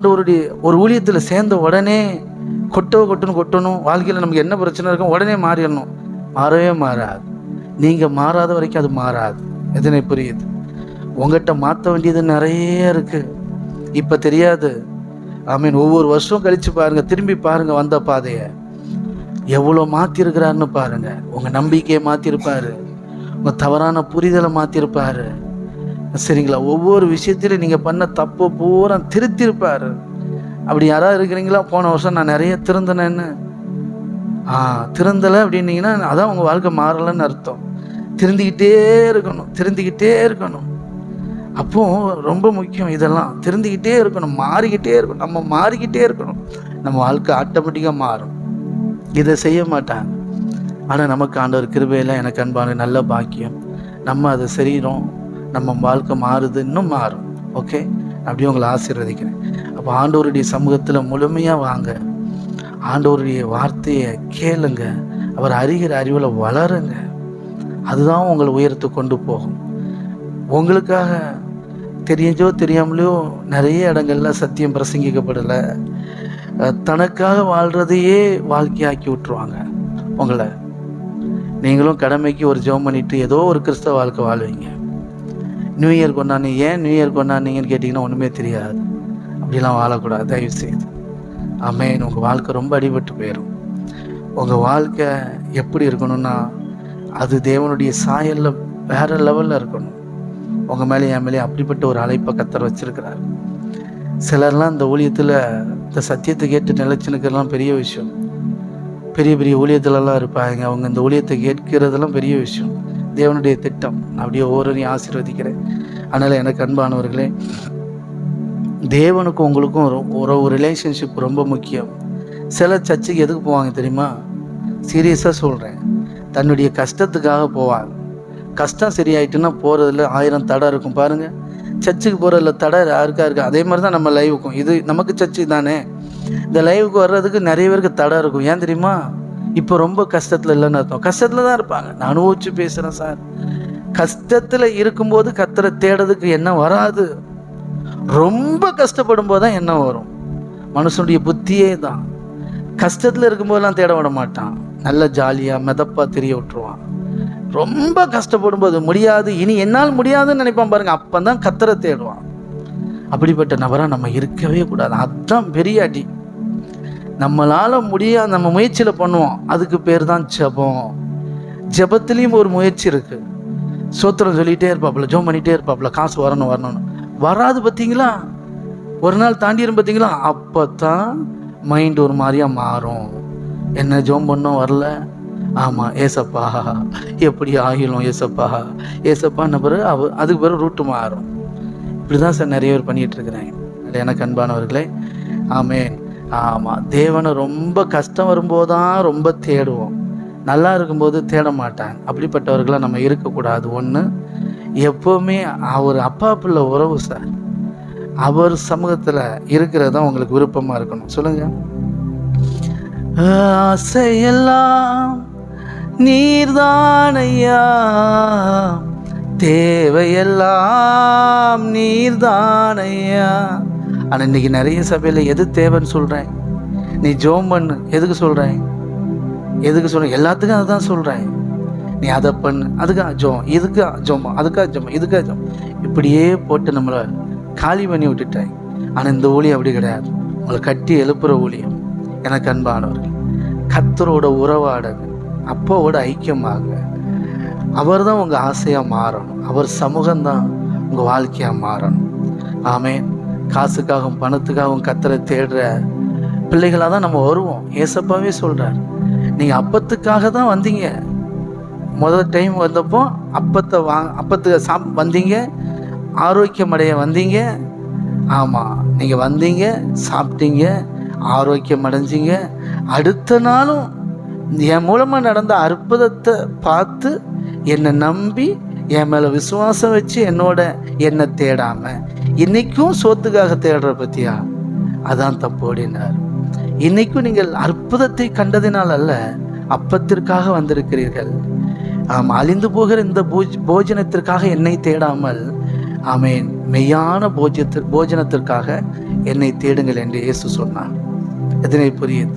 ஆண்டவருடைய ஒரு ஊழியத்தில் சேர்ந்த உடனே கொட்டோ கொட்டுன்னு கொட்டணும். வாழ்க்கையில் நமக்கு என்ன பிரச்சனை இருக்கும் உடனே மாறிடணும். மாறவே மாறாது. நீங்கள் மாறாத வரைக்கும் அது மாறாது. எதனை புரியுது? உங்கள்கிட்ட மாற்ற வேண்டியது நிறைய இருக்குது இப்போ தெரியாது. ஐ மீன் ஒவ்வொரு வருஷம் கழித்து பாருங்கள் திரும்பி பாருங்கள் வந்த பாதையை. எவ்வளோ மாற்றிருக்கிறாருன்னு பாருங்கள் உங்கள் நம்பிக்கையை மாற்றிருப்பாரு உங்கள் தவறான புரிதலை மாற்றிருப்பாரு சரிங்களா? ஒவ்வொரு விஷயத்திலையும் நீங்கள் பண்ண தப்பு பூரா திருத்திருப்பார். அப்படி யாராவது இருக்கிறீங்களா? போன வருஷம் நான் நிறைய திருந்தினேன்னு. ஆ திருந்தலை அப்படின்னீங்கன்னா அதான் உங்கள் வாழ்க்கை மாறலைன்னு அர்த்தம். திருந்திக்கிட்டே இருக்கணும் திருந்திக்கிட்டே இருக்கணும். அப்போ ரொம்ப முக்கியம் இதெல்லாம். திருந்திக்கிட்டே இருக்கணும் மாறிக்கிட்டே இருக்கணும். நம்ம மாறிக்கிட்டே இருக்கணும். நம்ம வாழ்க்கை ஆட்டோமேட்டிக்காக மாறும். இதை செய்ய மாட்டாங்க. ஆனால் நமக்கு ஆண்டவர் கிருபையில் எனக்கு அன்பான நல்ல பாக்கியம். நம்ம அதை செய்கிறோம் நம்ம வாழ்க்கை மாறுது இன்னும் மாறும். ஓகே அப்படியே உங்களை ஆசீர்வதிக்கிறேன். அப்போ ஆண்டவருடைய சமூகத்தில் முழுமையாக வாங்க. ஆண்டவருடைய வார்த்தையை கேளுங்க. அவர் அறிகிற அறிவில் வளருங்க. அதுதான் உங்களை உயரத்தை கொண்டு போகும். உங்களுக்காக தெரிஞ்சோ தெரியாமலையோ நிறைய இடங்கள்ல சத்தியம் பிரசங்கிக்கப்படலை. தனக்காக வாழ்றதையே வாழ்க்கையாக்கி விட்டுருவாங்க உங்களை. நீங்களும் கடமைக்கு ஒரு ஜெபம் பண்ணிட்டு ஏதோ ஒரு கிறிஸ்தவ வாழ்க்கை வாழ்வீங்க. நியூ இயர் கொண்டாடி ஏன் நியூ இயர் கொண்டாடினீங்கன்னு கேட்டிங்கன்னா ஒன்றுமே தெரியாது. அப்படிலாம் வாழக்கூடாது தயவு செய்து. ஆமேன். உங்கள் வாழ்க்கை ரொம்ப அடிபட்டு போயிடும் உங்கள் வாழ்க்கை எப்படி இருக்கணும்னா அது தேவனுடைய சாயலில் வேற லெவலில் இருக்கணும். உங்கள் மேலே என் மேலே அப்படிப்பட்ட ஒரு அழைப்பை கத்தர் வச்சுருக்கிறார். சிலர்லாம் இந்த ஊழியத்தில் இந்த சத்தியத்தை கேட்டு நிலைச்சுனுக்கிறதுலாம் பெரிய விஷயம். பெரிய பெரிய ஊழியத்துலலாம் இருப்பாங்க. அவங்க இந்த ஊழியத்தை கேட்கிறதெல்லாம் பெரிய விஷயம். தேவனுடைய திட்டம். அப்படியே ஒவ்வொருவரையும் ஆசீர்வதிக்கிறேன். அதனால் எனக்கு அன்பானவர்களே தேவனுக்கும் உங்களுக்கும் ஒரு உறவு ரிலேஷன்ஷிப் ரொம்ப முக்கியம். சில சர்ச்சுக்கு எதுக்கு போவாங்க தெரியுமா? சீரியஸாக சொல்கிறேன் தன்னுடைய கஷ்டத்துக்காக போவாங்க. கஷ்டம் சரியாயிட்டுன்னா போகிறதுல ஆயிரம் தடை இருக்கும். பாருங்கள் சர்ச்சுக்கு போகிறதுல தடை யாருக்கா இருக்கு? அதே மாதிரி தான் நம்ம லைவுக்கும் இது நமக்கு சர்ச்சு தானே. இந்த லைவுக்கு வர்றதுக்கு நிறைய பேருக்கு தடை இருக்கும். ஏன் தெரியுமா? இப்போ ரொம்ப கஷ்டத்தில் இல்லைன்னு அர்த்தம். கஷ்டத்தில் தான் இருப்பாங்க. நான் அனுபவிச்சு பேசுகிறேன் சார். கஷ்டத்தில் இருக்கும்போது கத்தரை தேடுறதுக்கு என்ன வராது. ரொம்ப கஷ்டப்படும் போது தான் என்ன வரும். மனுஷனுடைய புத்தியே தான். கஷ்டத்தில் இருக்கும்போதெல்லாம் தேட விட மாட்டான். நல்ல ஜாலியாக மெதப்பாக தெரிய விட்டுருவான். ரொம்ப கஷ்டப்படும் போது முடியாது. இனி என்னால் முடியாதுன்னு நினைப்பான் பாருங்க. அப்போ தான் கத்தரை தேடுவான். அப்படிப்பட்ட நபராக நம்ம இருக்கவே கூடாது. அதுதான் பெரிய அடி. நம்மளால் முடியாது நம்ம முயற்சியில் பண்ணுவோம். அதுக்கு பேர் தான் ஜெபம். ஜெபத்துலேயும் ஒரு முயற்சி இருக்குது சோத்திரம் சொல்லிகிட்டே இருப்பாப்புல ஜோம் பண்ணிகிட்டே இருப்பாப்புல காசு வரணும் வரணும்னு. வராது பார்த்தீங்களா ஒரு நாள் தாண்டிடும் பார்த்தீங்களா அப்போ தான் மைண்ட் ஒரு மாதிரியாக மாறும். என்ன ஜோம் பண்ணோம்? வரல. ஆமாம் ஏசப்பா. எப்படி ஆகிலும் ஏசப்பா. ஏசப்பான்னு பிறகு அவ அதுக்கு பிறகு ரூட்டு மாறும். இப்படி தான் சார் நிறைய பேர் பண்ணிகிட்டு இருக்கிறேன் அது எனக்கு அன்பானவர்களே ஆமேன். ஆமாம் தேவனை ரொம்ப கஷ்டம் வரும்போது தான் ரொம்ப தேடுவோம். நல்லா இருக்கும்போது தேட மாட்டாங்க அப்படிப்பட்டவர்களாக நம்ம இருக்கக்கூடாது. ஒன்று எப்போவுமே அவர் அப்பா பிள்ளை உறவு சார். அவர் சமூகத்தில் இருக்கிறது தான் உங்களுக்கு விருப்பமாக இருக்கணும். சொல்லுங்கள் ஆசையெல்லாம் நீர்தானையா? தேவையெல்லாம் நீர்தானையா? ஆனால் இன்னைக்கு நிறைய சபையில் எது தேவைன்னு சொல்கிறேன் நீ ஜோம் பண்ணு. எதுக்கு சொல்கிறேன் எதுக்கு சொல்கிறேன் எல்லாத்துக்கும் அதுதான் சொல்கிறேன் நீ அதை பண்ணு. அதுக்காக ஜோம். இதுக்கா ஜோம். அதுக்காக ஜோம். இதுக்காக ஜோம். இப்படியே போட்டு நம்மளை காலி பண்ணி விட்டுட்டேன். ஆனால் இந்த ஊழியம் அப்படி கிடையாது. உங்களை கட்டி எழுப்புற ஊழியம். எனக்கு அன்பானவர்கள். கத்தரோட உறவாடுங்க அப்பாவோட ஐக்கியமாகுங்க அவர் தான் உங்கள் ஆசையாக மாறணும். அவர் சமூகம்தான் உங்கள் வாழ்க்கையாக மாறணும். ஆமேன். காசுக்காகவும் பணத்துக்காகவும் கத்தரை தேடுற பிள்ளைகளாக தான் நம்ம வருவோம். ஏசப்பாவே சொல்கிறார் நீங்கள் அப்பத்துக்காக தான் வந்தீங்க. முதல் டைம் வந்தப்போ அப்பத்தை வா அப்பத்துக்கு சாப் வந்தீங்க. ஆரோக்கியம் அடைய வந்தீங்க. ஆமாம் நீங்கள் வந்தீங்க சாப்பிட்டீங்க ஆரோக்கியம் அடைஞ்சிங்க. அடுத்த நாளும் என் மூலமாக நடந்த அற்புதத்தை பார்த்து என்னை நம்பி என் மேலே விசுவாசம் வச்சு என்னோட என்னை தேடாமல் இன்னைக்கும் சோத்துக்காக தேடுற பத்தியா? அதான் தப்பு அப்படின்னார். இன்னைக்கும் நீங்கள் அற்புதத்தை கண்டதினால் அல்ல அப்பத்திற்காக வந்திருக்கிறீர்கள். ஆம் அழிந்து போகிற இந்த போஜ் போஜனத்திற்காக என்னை தேடாமல் ஆமேன் மெய்யான போஜத்து போஜனத்திற்காக என்னை தேடுங்கள் என்று இயேசு சொன்னார். எதனை புரியுது?